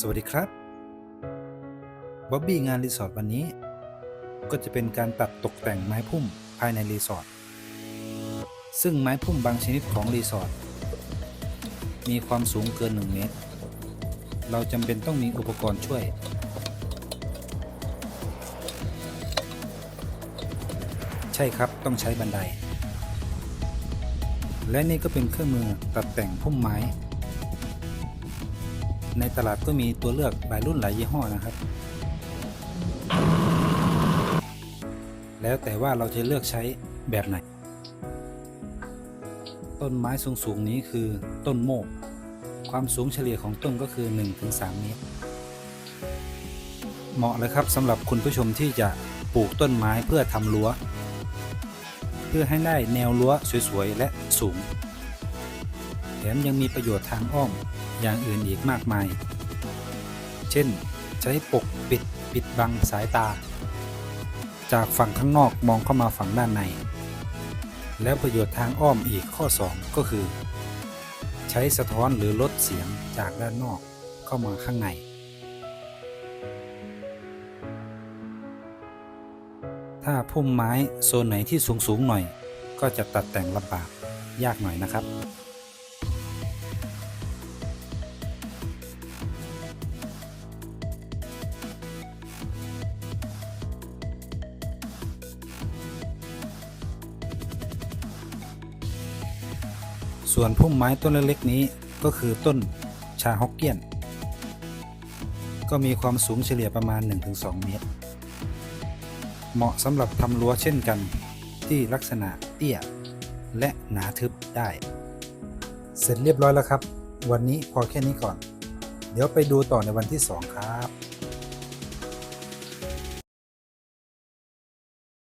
สวัสดีครับบ๊อบบี้งานรีสอร์ทวันนี้ ก็จะเป็นการตัดตกแต่งไม้พุ่มภายในรีสอร์ทซึ่งไม้พุ่มบางชนิดของรีสอร์ทมีความสูงเกิน 1 เมตร เราจำเป็นต้องมีอุปกรณ์ช่วย ใช่ครับต้องใช้บันได และนี่ก็เป็นเครื่องมือตัดแต่งพุ่มไม้ ในตลาดก็มีตัวเลือกหลายรุ่นหลายยี่ห้อนะครับ แล้วแต่ว่าเราจะเลือกใช้แบบไหน ต้นไม้สูงๆนี้คือต้นโมก ความสูงเฉลี่ยของต้นก็คือ 1-3 เมตร เหมาะเลยครับสำหรับคุณผู้ชมที่จะปลูกต้นไม้เพื่อทำรั้ว เพื่อให้ได้แนวรั้วสวยๆและสูง มยังมีประโยชน์ทางอ้อมอย่างอื่นอีกมากมาย เช่น ใช้ปกปิดปิดบังสายตา จากฝั่งข้างนอกมองเข้ามาฝั่งด้านใน แล้วประโยชน์ทางอ้อมอีกข้อ 2 ก็คือ ใช้สะท้อนหรือลดเสียงจากด้านนอกเข้ามาข้างในถ้าพุ่มไม้โซนไหนที่สูงๆหน่อย ก็จะตัดแต่งลำบากยากหน่อยนะครับ ส่วนพุ่มไม้ต้นเล็กๆนี้ก็คือต้นชาฮอกเกี้ยน ก็มีความสูงเฉลี่ยประมาณ 1-2 เมตร เหมาะสำหรับทำรั้วเช่นกันที่ลักษณะเตี้ย และหนาทึบได้ เสร็จเรียบร้อยแล้วครับ วันนี้พอแค่นี้ก่อน เดี๋ยวไปดูต่อในวันที่ 2 ครับ